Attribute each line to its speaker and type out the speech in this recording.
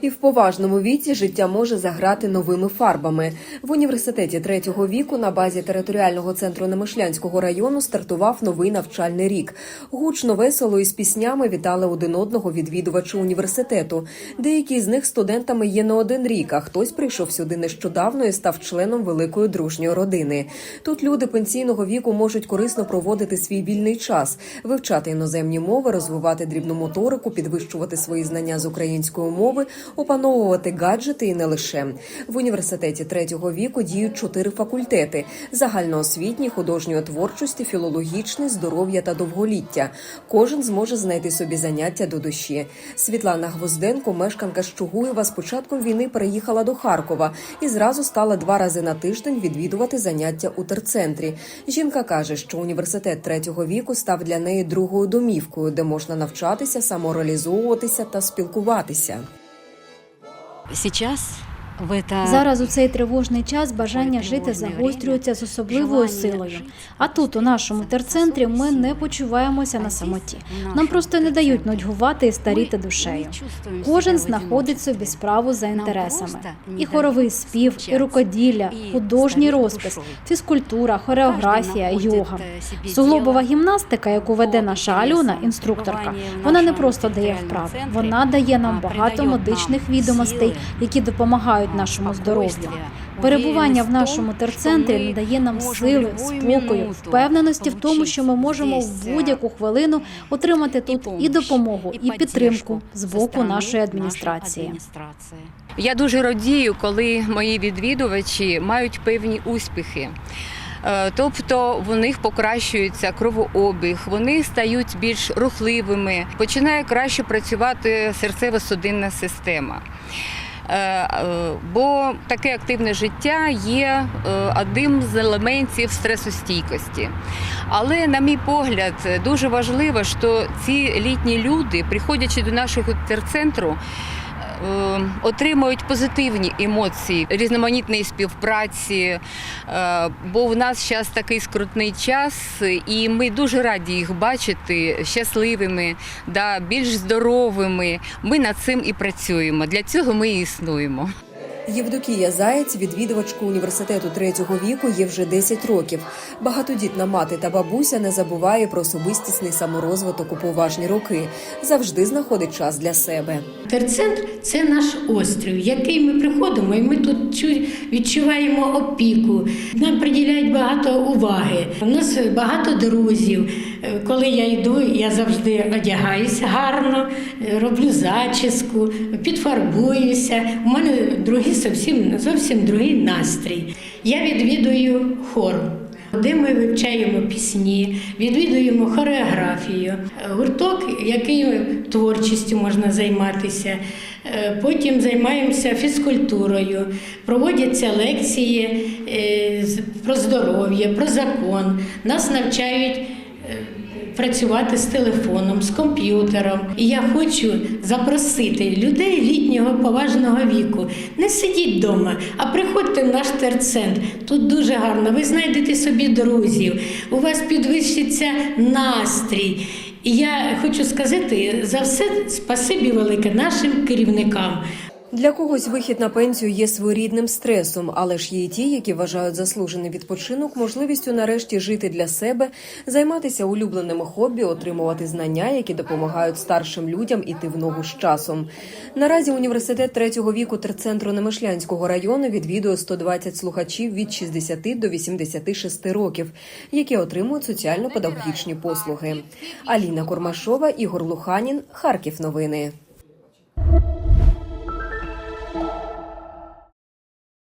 Speaker 1: І в поважному віці життя може заграти новими фарбами. В університеті третього віку на базі територіального центру Немишлянського району стартував новий навчальний рік. Гучно весело і з піснями вітали один одного відвідувачі університету. Деякі з них студентами є не один рік, а хтось прийшов сюди нещодавно і став членом великої дружньої родини. Тут люди пенсійного віку можуть корисно проводити свій вільний час, вивчати іноземні мови, розвивати дрібну моторику, підвищувати свої знання з української мови, опановувати гаджети і не лише в університеті третього віку діють чотири факультети: загальноосвітній, художньої творчості, філологічний, здоров'я та довголіття. Кожен зможе знайти собі заняття до душі. Світлана Гвозденко, мешканка з Чугуєва, з початком війни переїхала до Харкова і зразу стала два рази на тиждень відвідувати заняття у терцентрі. Жінка каже, що університет третього віку став для неї другою домівкою, де можна навчатися, самореалізовуватися та спілкуватися.
Speaker 2: Сейчас
Speaker 3: Зараз у цей тривожний час бажання жити загострюється з особливою силою. А тут, у нашому терцентрі, ми не почуваємося на самоті. Нам просто не дають нудьгувати і старіти душею. Кожен знаходить собі справу за інтересами. І хоровий спів, і рукоділля, художній розпис, фізкультура, хореографія, йога. Суглобова гімнастика, яку веде наша Альона, інструкторка, вона не просто дає вправи, вона дає нам багато медичних відомостей, які допомагають нашому здоров'ю. Перебування в нашому терцентрі надає нам сили, спокою, впевненості в тому, що ми можемо в будь-яку хвилину отримати тут і допомогу, і підтримку з боку нашої адміністрації.
Speaker 4: Я дуже радію, коли мої відвідувачі мають певні успіхи. Е, Тобто в них покращується кровообіг, вони стають більш рухливими, починає краще працювати серцево-судинна система. Е, е, Бо таке активне життя є е, одним з елементів стресостійкості. Але, на мій погляд, дуже важливо, що ці літні люди, приходячи до нашого терцентру, е, отримують позитивні емоції різноманітної співпраці, е, бо в нас зараз такий скрутний час, і ми дуже раді їх бачити щасливими, да, більш здоровими. Ми над цим і працюємо. Для цього ми і існуємо.
Speaker 1: Євдокія Заєць, відвідувачка університету третього віку, є вже 10 років. Багатодітна мати та бабуся не забуває про особистісний саморозвиток у поважні роки. Завжди знаходить час для себе.
Speaker 5: Терцентр це наш острів, який ми приходимо, і ми тут чу- відчуваємо опіку. Нам приділяють багато уваги. У нас багато друзів. Е, Коли я йду, я завжди одягаюся гарно, е, роблю зачіску, підфарбуюся. У мене другий зовсім, зовсім другий настрій. Я відвідую хор. Де ми вивчаємо пісні, відвідуємо хореографію, гурток, який творчістю можна займатися. Е, Потім займаємося фізкультурою, проводяться лекції е, про здоров'я, про закон. Нас навчають е, працювати з телефоном, з комп'ютером. І я хочу запросити людей літнього поважного віку. Не сидіть вдома, а приходьте в наш терцентр. Тут дуже гарно. Ви знайдете собі друзів, у вас підвищиться настрій. І я хочу сказати за все спасибі велике нашим керівникам.
Speaker 1: Для когось вихід на пенсію є своєрідним стресом, але ж є й ті, які вважають заслужений відпочинок можливістю нарешті жити для себе, займатися улюбленими хобі, отримувати знання, які допомагають старшим людям іти в ногу з часом. Наразі університет третього віку терцентру Немишлянського району відвідує 120 слухачів від 60 до 86 років, які отримують соціально-педагогічні послуги. Аліна Кормашова, Ігор Луханін, Харків. Новини.